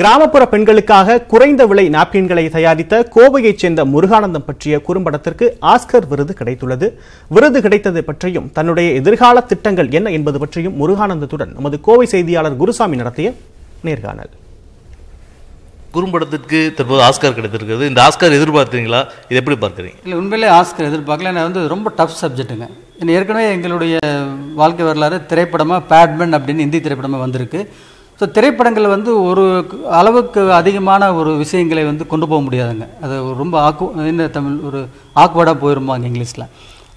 கிராமப்புற பெண்களுக்காக குறைந்த விலை நாப்கின்களை தயாரித்த கோவையைச் சேர்ந்த முருகானந்தம் பற்றிய குறும்படத்திற்கு ஆஸ்கர் விருது கிடைத்துள்ளது. விருது கிடைத்தது பற்றியும் தன்னுடைய எதிர்கால திட்டங்கள் என்ன என்பது பற்றியும் முருகானந்தத்துடன் நமது கோவை செய்தியாளர் குருசாமி நடத்திய நேர்காணல். குறும்படத்திற்கு தற்போது ஆஸ்கார் கிடைத்திருக்கிறது. இந்த ஆஸ்கார் எதிர்பார்த்தீங்களா இது எப்படி பார்க்குறீங்க? இல்லை உண்மையிலே ஆஸ்கர் எதிர்பார்க்கல. நான் வந்து ரொம்ப டஃப் சப்ஜெக்ட்டுங்க ஏற்கனவே எங்களுடைய வாழ்க்கை வரலாறு திரைப்படமாக பேட்மேன் அப்படின்னு ஹிந்தி திரைப்படமாக வந்திருக்கு. ஸோ திரைப்படங்கள் வந்து ஒரு அளவுக்கு அதிகமான ஒரு விஷயங்களை வந்து கொண்டு போக முடியாதுங்க. அது ரொம்ப ஆக்கு என்ன தமிழ் ஒரு ஆக்வர்டாக போயிருப்பாங்க இங்கிலீஷில்.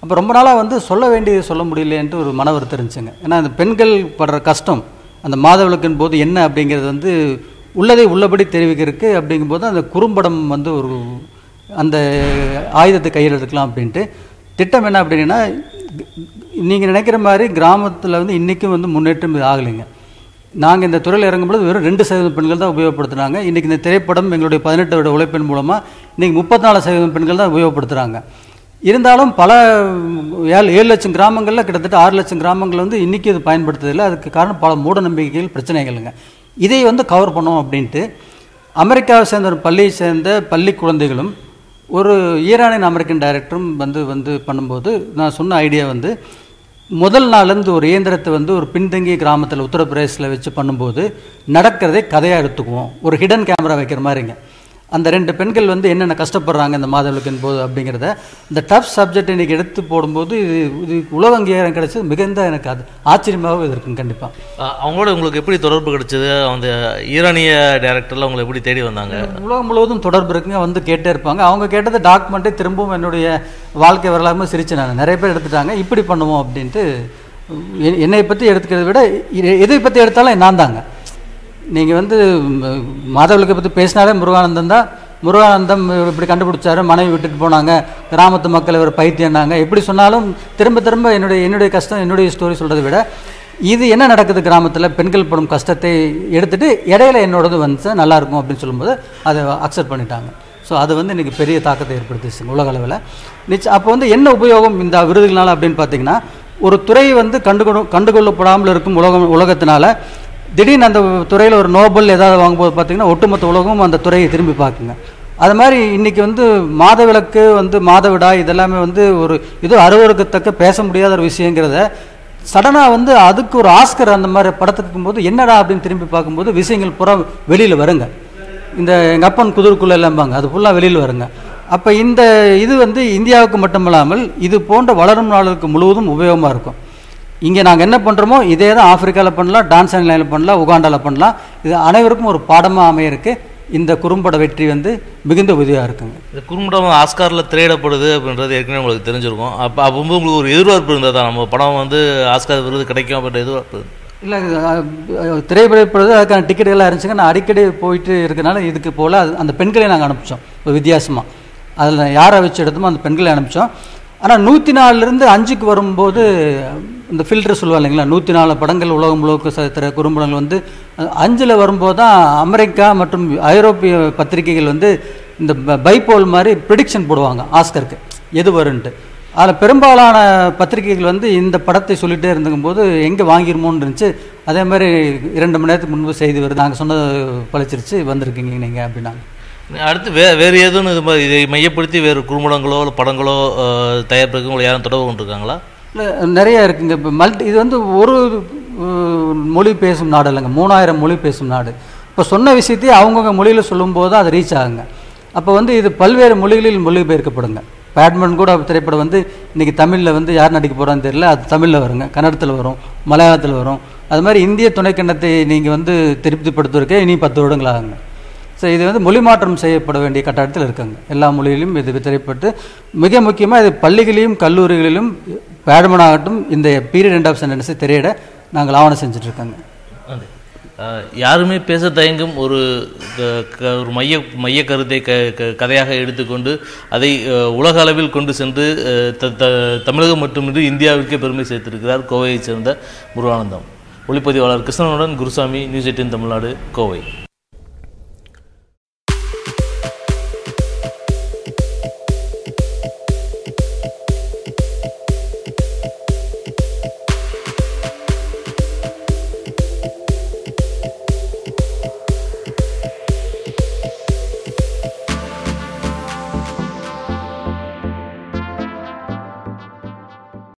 அப்போ ரொம்ப நாளாக வந்து சொல்ல வேண்டியது சொல்ல முடியலையேன்ட்டு ஒரு மன வருத்தம் இருந்துச்சுங்க ஏன்னா அந்த பெண்கள் படுற கஷ்டம் அந்த மாதவிளக்கின் போது என்ன அப்படிங்கிறது வந்து உள்ளதை உள்ளபடி தெரிவிக்கிறதுக்கு அப்படிங்கும்போது அந்த குறும்படம் வந்து ஒரு அந்த ஆயுதத்தை கையில் எடுக்கலாம் அப்படின்ட்டு. திட்டம் என்ன அப்படின்னா நீங்கள் நினைக்கிற மாதிரி கிராமத்தில் வந்து இன்றைக்கும் வந்து முன்னேற்றம் ஆகலைங்க. நாங்கள் இந்த துறையில் இறங்கும்போது வெறும் ரெண்டு சதவீதம் பெண்கள் தான் உபயோகப்படுத்துனாங்க இன்றைக்கி இந்த திரைப்படம் எங்களுடைய பதினெட்டு வருட உழைப்பின் மூலமாக இன்றைக்கி முப்பத்தி நாலு சதவீதம் பெண்கள் தான் உபயோகப்படுத்துகிறாங்க இருந்தாலும் பல ஏழு ஏழு லட்சம் கிராமங்களில் கிட்டத்தட்ட ஆறு லட்சம் கிராமங்கள் வந்து இன்றைக்கி இது பயன்படுத்துறதில்லை. அதுக்கு காரணம் பல மூட நம்பிக்கைகள் பிரச்சனைகளுங்க. இதை வந்து கவர் பண்ணோம் அப்படின்ட்டு அமெரிக்காவை சேர்ந்த ஒரு பள்ளியை சேர்ந்த பள்ளி குழந்தைகளும் ஒரு ஈரானியன் அமெரிக்கன் டைரக்டரும் வந்து வந்து பண்ணும்போது நான் சொன்ன ஐடியா வந்து முதல் நாள்லேருந்து ஒரு இயந்திரத்தை வந்து ஒரு பின்தங்கிய கிராமத்தில் உத்தரப்பிரதேசில் வச்சு பண்ணும்போது நடக்கிறதே கதையாக எடுத்துக்குவோம். ஒரு ஹிடன் கேமரா வைக்கிற மாதிரிங்க. அந்த ரெண்டு பெண்கள் வந்து என்னென்ன கஷ்டப்படுறாங்க இந்த மாதவிளக்கின் போது அப்படிங்கிறத இந்த டஃப் சப்ஜெக்ட் இன்னைக்கு எடுத்து போடும்போது இது இது உலக அங்கீகாரம் கிடைச்சது மிகுந்த எனக்கு அது ஆச்சரியமாகவும் இது இருக்குங்க கண்டிப்பாக அவங்களோட உங்களுக்கு எப்படி தொடர்பு கிடைச்சது? அந்த ஈரானிய டைரக்டர்லாம் உங்களை எப்படி தேடி வந்தாங்க? உலகம் முழுவதும் தொடர்பு இருக்குங்க வந்து கேட்டே இருப்பாங்க. அவங்க கேட்டது டாக்குமெண்ட்டை திரும்பவும் என்னுடைய வாழ்க்கை வரலாறு சிரிச்சு நான். நிறைய பேர் எடுத்துட்டாங்க இப்படி பண்ணுவோம் அப்படின்ட்டு என்னை பற்றி எடுத்துக்கிறத விட எதை பற்றி எடுத்தாலும் நான் தாங்க. நீங்கள் வந்து ம், மாதவிளக்கை பற்றி பேசினாலே முருகானந்தம் தான். முருகானந்தம் இப்படி கண்டுபிடிச்சாரு மனைவி விட்டுட்டு போனாங்க கிராமத்து மக்கள் இவர் பைத்தியம்னாங்க. எப்படி சொன்னாலும் திரும்ப திரும்ப என்னுடைய என்னுடைய கஷ்டம் என்னுடைய ஸ்டோரி சொல்கிறத விட இது என்ன நடக்குது கிராமத்தில்? பெண்கள் படும் கஷ்டத்தை எடுத்துகிட்டு இடையில என்னோடது வந்துச்சு நல்லாயிருக்கும் அப்படின்னு சொல்லும்போது அதை அக்செப்ட் பண்ணிட்டாங்க. ஸோ அது வந்து இன்றைக்கி பெரிய தாக்கத்தை ஏற்படுத்திச்சுங்க உலக அளவில். நிச்சயம் அப்போ வந்து என்ன உபயோகம் இந்த விருதுகளால் அப்படின்னு பார்த்தீங்கன்னா ஒரு துறை வந்து கண்டுகொள்ள கண்டுகொள்ளப்படாமல் இருக்கும் உலகம் உலகத்தினால திடீர்னு அந்த துறையில் ஒரு நோபல் ஏதாவது வாங்கும்போது பார்த்தீங்கன்னா ஒட்டுமொத்த உலகமும் அந்த துறையை திரும்பி பார்க்குங்க. அது மாதிரி இன்றைக்கி வந்து மாதவிளக்கு வந்து மாதவிடாய் இதெல்லாமே வந்து ஒரு இது அருவருக்கத்தக்க பேச முடியாத ஒரு விஷயங்கிறத சடனாக வந்து அதுக்கு ஒரு ஆஸ்கர் அந்த மாதிரி படத்துக்கு போது என்னடா அப்படின்னு திரும்பி பார்க்கும்போது விஷயங்கள் பூரா வெளியில் வருங்க. இந்த எங்கள் அப்பன் குதிர்க்குள்ள எல்லாம்பாங்க அது ஃபுல்லாக வெளியில் வருங்க. அப்போ இந்த இது வந்து இந்தியாவுக்கு மட்டுமல்லாமல் இது போன்ற வளரும் நாளுக்கு முழுவதும் உபயோகமாக இருக்கும். இங்கே நாங்கள் என்ன பண்ணுறோமோ இதே தான் ஆப்பிரிக்காவில் பண்ணலாம் டான்சானியாவில் பண்ணலாம் உகாண்டாவில் பண்ணலாம். இது அனைவருக்கும் ஒரு பாடமாக அமையிருக்கு இந்த குறும்பட வெற்றி வந்து மிகுந்த உதவியாக இருக்குங்க. இந்த குறும்படம் ஆஸ்காரில் திரையிடப்படுது அப்படின்றது ஏற்கனவே உங்களுக்கு தெரிஞ்சிருக்கும். அப்போ அப்போ வந்து உங்களுக்கு ஒரு எதிர்பார்ப்பு இருந்ததா? நம்ம படம் வந்து ஆஸ்கார் விருது கிடைக்கும் அப்படின்ற எதிர்பார்ப்பு இல்லை திரைப்படப்படுறது அதுக்கான டிக்கெட் எல்லாம் இருந்துச்சுங்க நான் அடிக்கடி போயிட்டு இருக்கனால இதுக்கு போல் அது அந்த பெண்களை நாங்கள் அனுப்பிச்சோம். ஒரு வித்தியாசமாக அதில் யாரை வச்சு எடுத்தோமோ அந்த பெண்களை அனுப்பிச்சோம். ஆனால் நூற்றி நாலுலேருந்து அஞ்சுக்கு வரும்போது இந்த ஃபில்டர் சொல்லுவாங்க இல்லைங்களா? நூற்றி நாலு படங்கள் உலகம் முழுக்க சத்திர குறும்படங்கள் வந்து அஞ்சில் வரும்போது தான் அமெரிக்கா மற்றும் ஐரோப்பிய பத்திரிகைகள் வந்து இந்த பைப்போல் மாதிரி ப்ரிடிக்ஷன் போடுவாங்க ஆஸ்கருக்கு. எது வரும்ன்ட்டு அதில் பெரும்பாலான பத்திரிகைகள் வந்து இந்த படத்தை சொல்லிகிட்டே இருந்துங்கும்போது எங்கே வாங்கிருமோன்னு இருந்துச்சு. அதே மாதிரி இரண்டு மணி நேரத்துக்கு முன்பு செய்தி வருது. நாங்கள் சொன்னது பழிச்சிருச்சு வந்திருக்கீங்க நீங்கள் அப்படின்னாங்க. அடுத்து வே வேறு எதுவும் இது மாதிரி இதை மையப்படுத்தி வேறு குறும்படங்களோ இல்லை படங்களோ அஹ், தயாரிப்புக்கு உங்களை யாரும் தொடர்பு கொண்டிருக்காங்களா? நிறைய இருக்குங்க. இப்போ மல்டி இது வந்து ஒரு மொழி பேசும் நாடு இல்லைங்க. மூணாயிரம் மொழி பேசும் நாடு. இப்போ சொன்ன விஷயத்தையே அவங்கவுங்க மொழியில் சொல்லும்போது தான் அது ரீச் ஆகுங்க. அப்போ வந்து இது பல்வேறு மொழிகளில் மொழிபெயர்க்கப்படுங்க. பேட்மிண்டன் கூட திரைப்படம் வந்து இன்றைக்கி தமிழில் வந்து யார் நடிக்க போகிறான்னு தெரியல. அது தமிழில் வருங்க. கன்னடத்தில் வரும் மலையாளத்தில் வரும். அது மாதிரி இந்திய துணைக்கண்டத்தை நீங்கள் வந்து திருப்திப்படுத்துவதற்கே இனி பத்து வருடங்கள் ஆகுங்க. ஸோ இது வந்து மொழி மாற்றம் செய்யப்பட வேண்டிய கட்டாயத்தில் இருக்காங்க. எல்லா மொழியிலும் இது திரைப்பட்டு மிக முக்கியமாக இது பள்ளிகளிலும் கல்லூரிகளிலும் பேட்மன் ஆகட்டும் இந்த பீரியட் எண்ட் ஆஃப் சென்டென்ஸை திரையிட நாங்கள் ஆவணம் செஞ்சுட்ருக்கோங்க நன்றி. யாருமே பேச தயங்கும் ஒரு க- க- ஒரு மைய மைய கருத்தை க க- கதையாக எடுத்துக்கொண்டு அதை உலக அளவில் கொண்டு சென்று த- தமிழகம் மட்டுமின்றி இந்தியாவிற்கே பெருமை சேர்த்திருக்கிறார் கோவையைச் சேர்ந்த முருகானந்தம் ஒளிப்பதிவாளர் கிருஷ்ணனுடன் குருசாமி நியூஸ் எயிட்டின் தமிழ்நாடு கோவை